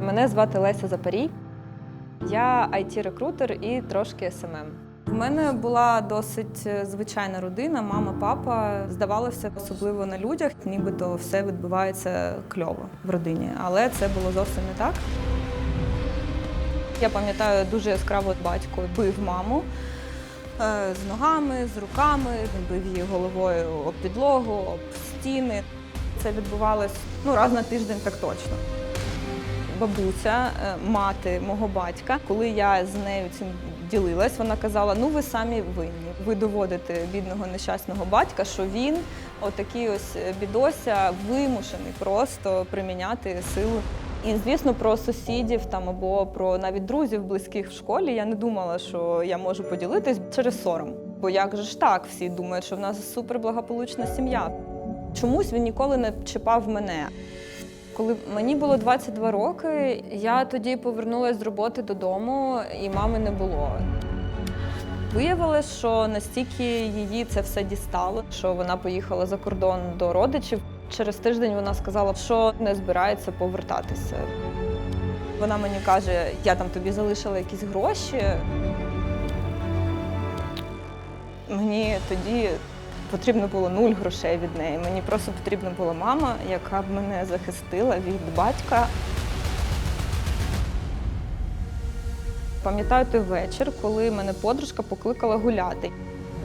Мене звати Леся Запарій. Я it рекрутер і трошки СММ. В мене була досить е, звичайна родина, мама, папа. Здавалося, особливо на людях, нібито все відбувається кльово в родині, але це було зовсім не так. Я пам'ятаю дуже яскраво батько бив маму з ногами, з руками, він бив її головою об підлогу, об стіни. Це відбувалось ну, раз на тиждень так точно бабуся, е, мати мого батька, коли я з нею цим ділилась, вона казала: ну ви самі винні. Ви доводите бідного нещасного батька, що він, отакий ось е, бідося, вимушений просто приміняти силу. І звісно, про сусідів там або про навіть друзів близьких в школі я не думала, що я можу поділитись через сором. Бо як же ж так, всі думають, що в нас суперблагополучна сім'я. Чомусь він ніколи не чіпав мене. Коли мені було 22 роки, я тоді повернулася з роботи додому, і мами не було. Виявилось, що настільки її це все дістало, що вона поїхала за кордон до родичів. Через тиждень вона сказала, що не збирається повертатися. Вона мені каже: я там тобі залишила якісь гроші. Мені тоді потрібно було нуль грошей від неї. Мені просто потрібна була мама, яка б мене захистила від батька. Пам'ятаю той вечір, коли мене подружка покликала гуляти.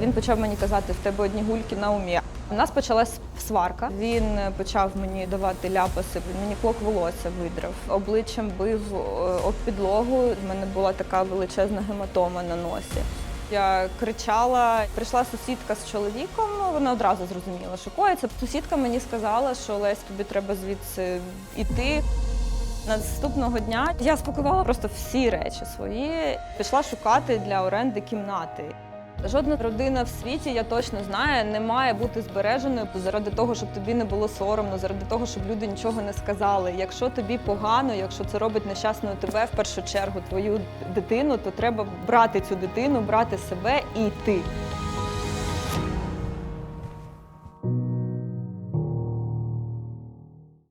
Він почав мені казати, в тебе одні гульки на умі. У нас почалась сварка. Він почав мені давати ляпаси, мені клок волосся видрав. Обличчям бив е, об підлогу. В мене була така величезна гематома на носі. Я кричала, прийшла сусідка з чоловіком, ну, вона одразу зрозуміла, що коїться. Сусідка мені сказала, що Лесь, тобі треба звідси йти. Наступного дня я спакувала просто всі речі свої, пішла шукати для оренди кімнати. Жодна родина в світі, я точно знаю, не має бути збереженою заради того, щоб тобі не було соромно, заради того, щоб люди нічого не сказали. Якщо тобі погано, якщо це робить нещасною тебе в першу чергу, твою дитину, то треба брати цю дитину, брати себе і йти.